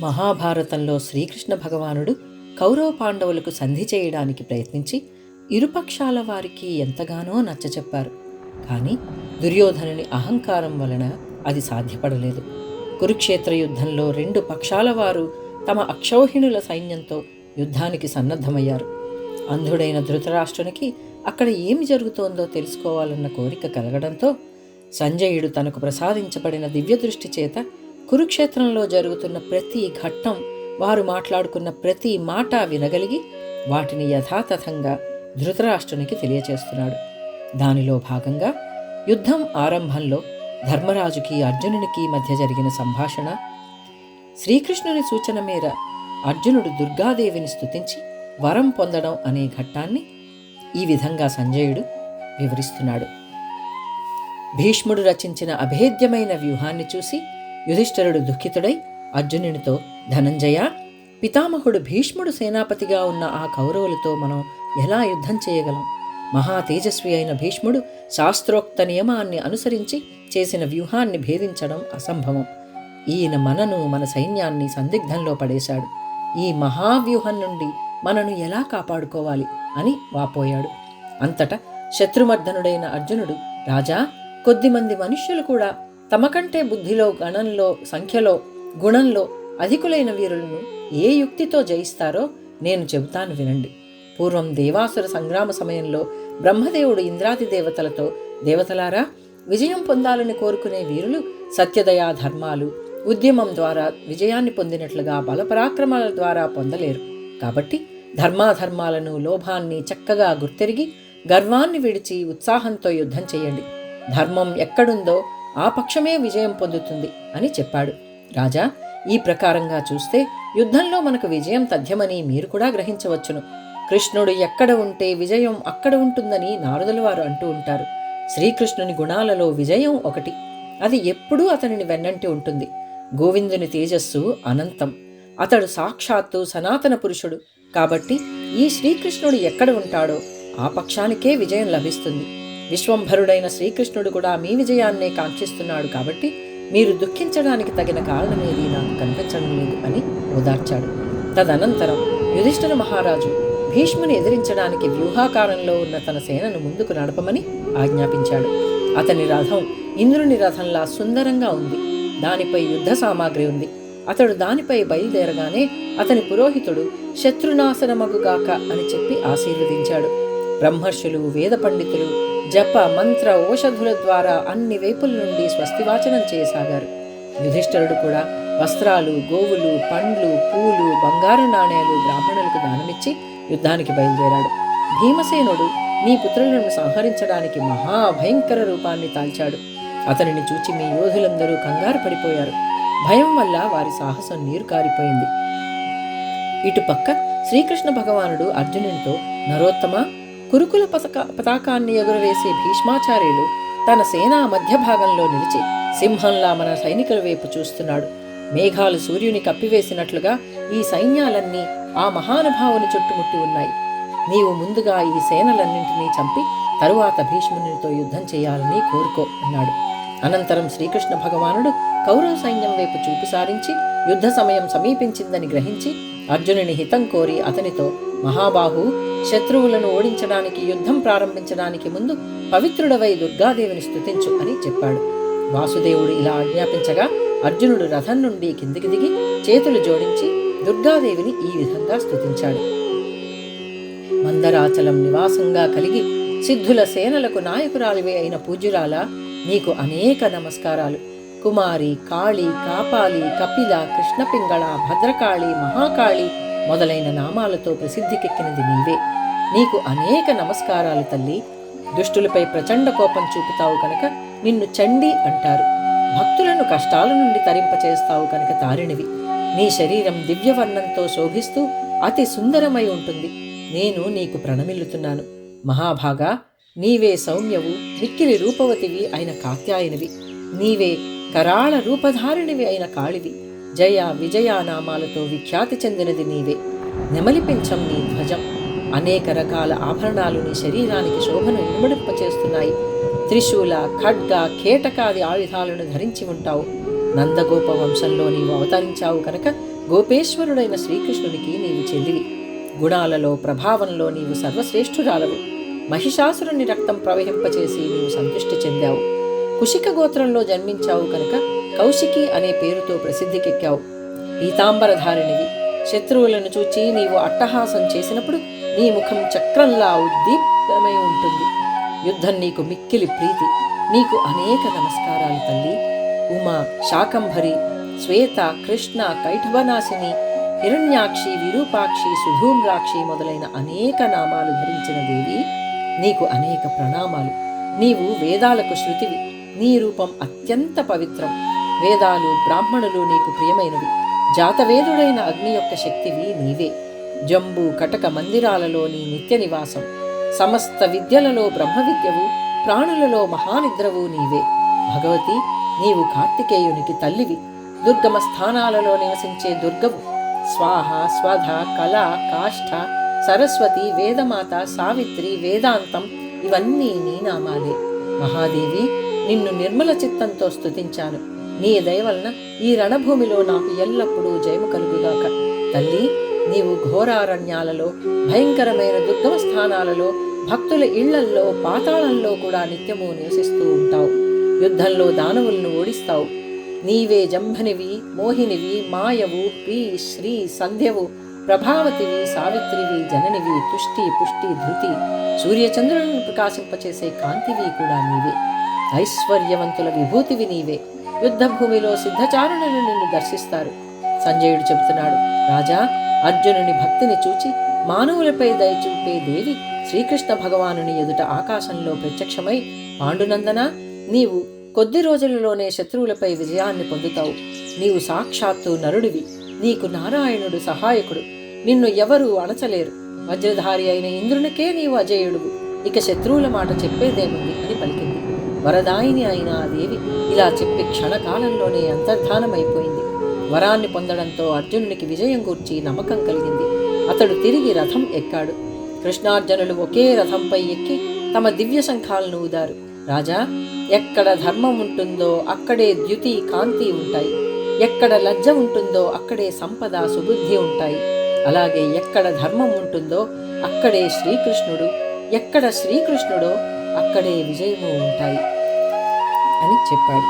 మహాభారతంలో శ్రీకృష్ణ భగవానుడు కౌరవ పాండవులకు సంధి చేయడానికి ప్రయత్నించి ఇరుపక్షాల వారికి ఎంతగానో నచ్చచెప్పారు కానీ దుర్యోధనుని అహంకారం వలన అది సాధ్యపడలేదు. కురుక్షేత్ర యుద్ధంలో రెండు పక్షాల వారు తమ అక్షౌహిణుల సైన్యంతో యుద్ధానికి సన్నద్ధమయ్యారు. అంధుడైన ధృతరాష్ట్రునికి అక్కడ ఏమి జరుగుతోందో తెలుసుకోవాలన్న కోరిక కలగడంతో సంజయుడు తనకు ప్రసాదించబడిన దివ్యదృష్టి చేత కురుక్షేత్రంలో జరుగుతున్న ప్రతి ఘట్టం వారు మాట్లాడుకున్న ప్రతి మాట వినగలిగి వాటిని యథాతథంగా ధృతరాష్ట్రునికి తెలియచేస్తున్నాడు. దానిలో భాగంగా యుద్ధం ఆరంభంలో ధర్మరాజుకి అర్జునునికి మధ్య జరిగిన సంభాషణ శ్రీకృష్ణుని సూచన మేర అర్జునుడు దుర్గాదేవిని స్తుతించి వరం పొందడం అనే ఘట్టాన్ని ఈ విధంగా సంజయుడు వివరిస్తున్నాడు. భీష్ముడు రచించిన అభేద్యమైన వ్యూహాన్ని చూసి యుధిష్ఠరుడు దుఃఖితుడై అర్జునునితో ధనంజయ పితామహుడు భీష్ముడు సేనాపతిగా ఉన్న ఆ కౌరవులతో మనం ఎలా యుద్ధం చేయగలం? మహా తేజస్వి అయిన భీష్ముడు శాస్త్రోక్త నియమాన్ని అనుసరించి చేసిన వ్యూహాన్ని భేదించడం అసంభవం. ఈయన మనను మన సైన్యాన్ని సందిగ్ధంలో పడేశాడు. ఈ మహావ్యూహం నుండి మనను ఎలా కాపాడుకోవాలి? అని వాపోయాడు. అంతటా శత్రుమర్ధనుడైన అర్జునుడు రాజా కొద్దిమంది మనుష్యులు కూడా తమకంటే బుద్ధిలో గణంలో సంఖ్యలో గుణంలో అధికులైన వీరులను ఏ యుక్తితో జయిస్తారో నేను చెబుతాను వినండి. పూర్వం దేవాసుర సంగ్రామ సమయంలో బ్రహ్మదేవుడు ఇంద్రాది దేవతలతో దేవతలారా విజయం పొందాలని కోరుకునే వీరులు సత్యదయా ధర్మాలు ఉద్యమం ద్వారా విజయాన్ని పొందినట్లుగా బలపరాక్రమాల ద్వారా పొందలేరు. కాబట్టి ధర్మాధర్మాలను లోభాన్ని చక్కగా గుర్తెరిగి గర్వాన్ని విడిచి ఉత్సాహంతో యుద్ధం చేయండి. ధర్మం ఎక్కడుందో ఆ పక్షమే విజయం పొందుతుంది అని చెప్పాడు. రాజా ఈ ప్రకారంగా చూస్తే యుద్ధంలో మనకు విజయం తథ్యమని మీరు కూడా గ్రహించవచ్చును. కృష్ణుడు ఎక్కడ ఉంటే విజయం అక్కడ ఉంటుందని నారదుల వారు అంటూ ఉంటారు. శ్రీకృష్ణుని గుణాలలో విజయం ఒకటి. అది ఎప్పుడూ అతనిని వెన్నంటి ఉంటుంది. గోవిందుని తేజస్సు అనంతం. అతడు సాక్షాత్తు సనాతన పురుషుడు. కాబట్టి ఈ శ్రీకృష్ణుడు ఎక్కడ ఉంటాడో ఆ పక్షానికే విజయం లభిస్తుంది. విశ్వంభరుడైన శ్రీకృష్ణుడు కూడా మీ విజయాన్నే కాంక్షిస్తున్నాడు కాబట్టి మీరు దుఃఖించడానికి తగిన కారణమేది నాకు కనిపించడం లేదు అని ఓదార్చాడు. తదనంతరం యుధిష్ఠిర మహారాజు భీష్ముని ఎదిరించడానికి వ్యూహాకారంలో ఉన్న తన సేనను ముందుకు నడపమని ఆజ్ఞాపించాడు. అతని రథం ఇంద్రుని రథంలా సుందరంగా ఉంది. దానిపై యుద్ధ సామాగ్రి ఉంది. అతడు దానిపై బయలుదేరగానే అతని పురోహితుడు శత్రునాశనమగుగాక అని చెప్పి ఆశీర్వదించాడు. బ్రహ్మర్షులు వేద పండితులు జప మంత్ర ఓషధుల ద్వారా అన్ని వైపుల నుండి స్వస్తివాచనం చేయసాగారు. యుధిష్ఠరుడు కూడా వస్త్రాలు గోవులు పండ్లు పూలు బంగారు నాణేలు బ్రాహ్మణులకు దానమిచ్చి యుద్ధానికి బయలుదేరాడు. భీమసేనుడు నీ పుత్రులను సంహరించడానికి మహాభయంకర రూపాన్ని తాల్చాడు. అతనిని చూచి మీ యోధులందరూ కంగారు పడిపోయారు. భయం వల్ల వారి సాహసం నీరు కారిపోయింది. ఇటుపక్క శ్రీకృష్ణ భగవానుడు అర్జునునితో నరోత్తమ కురుకుల పతక పతాకాన్ని ఎగురవేసే భీష్మాచార్యులు తన సేనా మధ్య భాగంలో నిలిచి సింహంలా మన సైనికుల వైపు చూస్తున్నాడు. మేఘాలు సూర్యుని కప్పివేసినట్లుగా ఈ సైన్యాలన్నీ ఆ మహానుభావుని చుట్టుముట్టి ఉన్నాయి. నీవు ముందుగా ఈ సేనలన్నింటినీ చంపి తరువాత భీష్మునితో యుద్ధం చేయాలని కోరుకో అన్నాడు. అనంతరం శ్రీకృష్ణ భగవానుడు కౌరవ సైన్యం వైపు చూపు సారించి యుద్ధ సమయం సమీపించిందని గ్రహించి అర్జునుని హితం కోరి అతనితో మహాబాహు శత్రువులను ఓడించడానికి యుద్ధం ప్రారంభించడానికి ముందు పవిత్రుడవై దుర్గాదేవిని స్థుతించు అని చెప్పాడు. వాసుదేవుడు ఇలా ఆజ్ఞాపించగా అర్జునుడు రథం నుండి కిందికి దిగి చేతులు జోడించి దుర్గాదేవిని ఈ విధంగా స్థుతించాడు మందరాచలం నివాసంగా కలిగి సిద్ధుల సేనలకు నాయకురాలివే అయిన పూజ్యురాల నీకు అనేక నమస్కారాలు. కుమారి కాళి కాపాలి కపిల కృష్ణపింగళ భద్రకాళి మహాకాళి మొదలైన నామాలతో ప్రసిద్ధికెక్కినది నీవే. నీకు అనేక నమస్కారాలు తల్లి. దుష్టులపై ప్రచండ కోపం చూపుతావు కనుక నిన్ను చండి అంటారు. భక్తులను కష్టాల నుండి తరింపచేస్తావు కనుక తారిణివి. నీ శరీరం దివ్యవర్ణంతో శోభిస్తూ అతి సుందరమై ఉంటుంది. నేను నీకు ప్రణమిల్లుతున్నాను. మహాభాగా నీవే సౌమ్యవు మిక్కిలి రూపవతివి అయిన కాత్యాయనివి. నీవే కరాళ రూపధారిణివి అయిన కాళివి. జయ విజయ నామాలతో విఖ్యాతి చెందినది నీవే. నెమలిపించం నీ ధ్వజం. అనేక రకాల ఆభరణాలు నీ శరీరానికి శోభను ఇనుమడింపచేస్తున్నాయి. త్రిశూల ఖడ్గ కేటకాది ఆయుధాలను ధరించి ఉంటావు. నందగోప వంశంలో నీవు అవతరించావు కనుక గోపేశ్వరుడైన శ్రీకృష్ణునికి నీవు చెల్లివి గుణాలలో ప్రభావంలో నీవు సర్వశ్రేష్ఠురాలవు. మహిషాసురుని రక్తం ప్రవహింపచేసి నీవు సంతృష్టి చెందావు. కుషిక గోత్రంలో జన్మించావు కనుక కౌశికి అనే పేరుతో ప్రసిద్ధికెక్కావు. పీతాంబరధారిణివి శత్రువులను చూచి నీవు అట్టహాసం చేసినప్పుడు నీ ముఖం చక్రంలా ఉద్దీప్తమై ఉంటుంది. యుద్ధం నీకు మిక్కిలి ప్రీతి. నీకు అనేక నమస్కారాలు తల్లి. ఉమా శాకంభరి శ్వేత కృష్ణ కైఠవనాశిని హిరణ్యాక్షి విరూపాక్షి సుధూమ్రాక్షి మొదలైన అనేక నామాలు ధరించిన దేవి నీకు అనేక ప్రణామాలు. నీవు వేదాలకు శృతివి. నీ రూపం అత్యంత పవిత్రం. వేదాలు బ్రాహ్మణులు నీకు ప్రియమైనవి. జాతవేదుడైన అగ్ని యొక్క శక్తివి నీవే. జంబు కటక మందిరాలలో నీ నిత్య నివాసం. సమస్త విద్యలలో బ్రహ్మవిద్యవు ప్రాణులలో మహానిద్రవు నీవే. భగవతి నీవు కార్తికేయునికి తల్లివి. దుర్గమ స్థానాలలో నివసించే దుర్గవు. స్వాహ స్వధ కళ కాష్ఠ సరస్వతి వేదమాత సావిత్రి వేదాంతం ఇవన్నీ నీ నామాలే. మహాదేవి నిన్ను నిర్మల చిత్తంతో స్థుతించాను నీ దయవలన ఈ రణభూమిలో నాకు ఎల్లప్పుడూ జయము కలుగుగాక. తల్లి నీవు ఘోరారణ్యాలలో భయంకరమైన దుర్గమ స్థానాలలో భక్తుల ఇళ్ళల్లో పాతాళంలో కూడా నిత్యము నివసిస్తూ ఉంటావు. యుద్ధంలో దానవులను ఓడిస్తావు. నీవే జంభనివి మోహినివి మాయవు ప్రీ శ్రీ సంధ్యవు ప్రభావతివి సావిత్రివి జననివి తుష్టి పుష్టి ధృతి. సూర్యచంద్రులను ప్రకాశింపచేసే కాంతివి కూడా నీవే. ఐశ్వర్యవంతుల విభూతివి నీవే. యుద్ధభూమిలో సిద్ధచారుణులు నిన్ను దర్శిస్తారు. సంజయుడు చెబుతున్నాడు రాజా అర్జునుని భక్తిని చూచి మానవులపై దయచూపే దేవి శ్రీకృష్ణ భగవానుని ఎదుట ఆకాశంలో ప్రత్యక్షమై పాండునందన నీవు కొద్ది రోజులలోనే శత్రువులపై విజయాన్ని పొందుతావు. నీవు సాక్షాత్తు నరుడివి. నీకు నారాయణుడు సహాయకుడు. నిన్ను ఎవరూ అణచలేరు. వజ్రధారి అయిన ఇంద్రునికే నీవు అజేయుడువు. ఇక శత్రువుల మాట చెప్పేదేముంది అని పలికి వరదాయిని అయిన ఆ దేవి ఇలా చెప్పి క్షణకాలంలోనే అంతర్ధానమైపోయింది. వరాన్ని పొందడంతో అర్జునునికి విజయం గూర్చి నమ్మకం కలిగింది. అతడు తిరిగి రథం ఎక్కాడు. కృష్ణార్జునులు ఒకే రథంపై ఎక్కి తమ దివ్య శంఖాలను ఊదారు. రాజా ఎక్కడ ధర్మం ఉంటుందో అక్కడే ద్యుతి కాంతి ఉంటాయి. ఎక్కడ లజ్జ ఉంటుందో అక్కడే సంపద సుబుద్ధి ఉంటాయి. అలాగే ఎక్కడ ధర్మం ఉంటుందో అక్కడే శ్రీకృష్ణుడు. ఎక్కడ శ్రీకృష్ణుడో అక్కడే విజయము ఉంటాయి అని చెప్పాడు.